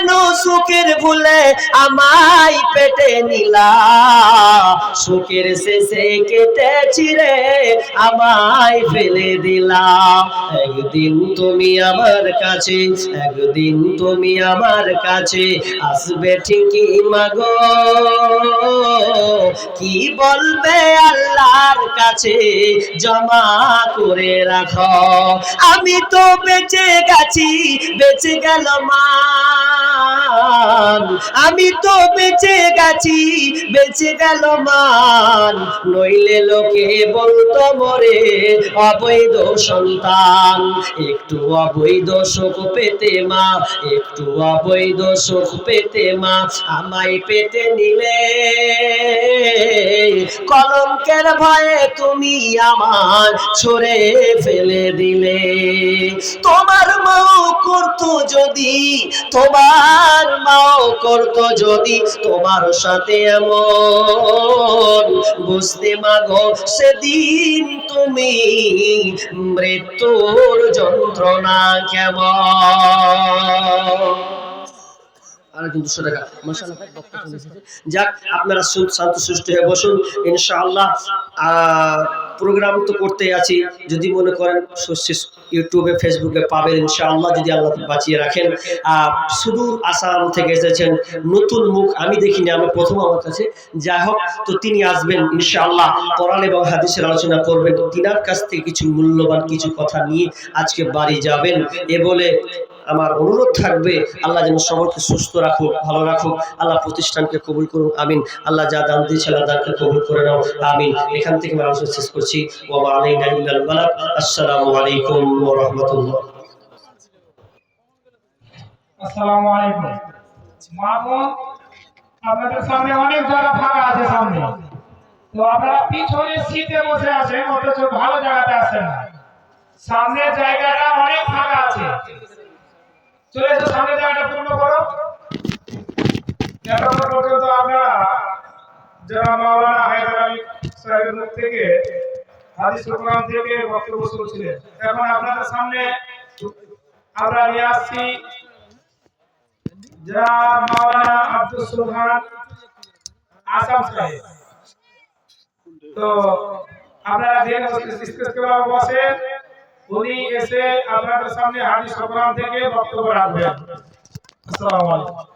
কেন সুখের ভুলে আমায় পেটে নিলা? সুখের শেষে কেটে চিরে আমায় ফেলে দিলা। একদিন তুমি আমার কাছে, একদিন তুমি আমার কাছে আসবে ঠিকই মাগো। কি বলবে আল্লাহর কাছে জমা করে রাখো? আমি তো বেঁচে গেছি, বেঁচে গেল মান। আমি তো বেঁচে গেছি, বেঁচে গেল মান। নইলে লোকে বলতো, মরে অবৈধ সন্তান। একটু অবৈধ সুখ পেতে মা, একটু অবৈধ সুখ পেতে মা। আমায় পেতে নিলে কলঙ্কের ভয়ে তুমি আমার ছড়ে ফেলে দিলে। তোমার মাও করতো যদি তোমার মাও করতো যদি তোমার সাথে এমন বুঝতে মাগো সেদিন তুমি মৃত্যুর যন্ত্রণা কেমন আর টাকা। যাক আপনারা শান্ত সুষ্ঠ হয়ে বসুন ইনশাআল্লাহ আহ, প্রোগ্রাম তো করতে আছি। যদি মনে করেন ইউটিউবে, ফেসবুকে পাবেন, ইনশাআল্লাহ যদি আল্লাহ বাঁচিয়ে রাখেন। সুদূর আসাম থেকে এসেছেন, নতুন মুখ আমি দেখিনি, আমি প্রথম আমার কাছে। যাই হোক, তো তিনি আসবেন, ইনশাআল্লাহ। কোরআন এবং হাদিসের আলোচনা করবেন। তিনার কাছ থেকে কিছু মূল্যবান কিছু কথা নিয়ে আজকে বাড়ি যাবেন। এ বলে আমার অনুরোধ থাকবে, আল্লাহ যেন সবাইকে সুস্থ রাখুক, ভালো রাখুক, আল্লাহ প্রতিষ্ঠানকে কবুল করুন আমিন। আল্লাহ যা দান দিয়েছে আল্লাহ দানকে কবুল করে নাও, আমিন। এখান থেকে আমি আলোচনা শেষ করছি। আসসালামু আলাইকুম ওয়া রাহমাতুল্লাহ। আসসালামু আলাইকুম। মামুন আপনাদের সামনে অনেক জায়গা ফাঁকা আছে সামনে। তো আপনারা পিছনে সিটে বসে আছেন, অথচ ভালো জায়গাতে আছেন না। সামনে জায়গাটা অনেক ফাঁকা আছে। চলে এসো, সামনে জায়গাটা পূর্ণ করো। এতক্ষণ পর্যন্ত আপনারা যারা মাওলানা হায়দার আলী সাহেবের মুখ থেকে হাদিস কোরআন থেকে বক্তব্য শুনছিলেন। এখন আপনাদের সামনে আমরা নিয়ে আসছি যা মাওলানা আব্দুল সুবহান আসাম সাহেব। তো আপনারা স্টেজকে বসেন? উনি এসে আপনাদের সামনে হাদিস কোরআন থেকে বক্তব্য রাখবেন। আসসালামু আলাইকুম।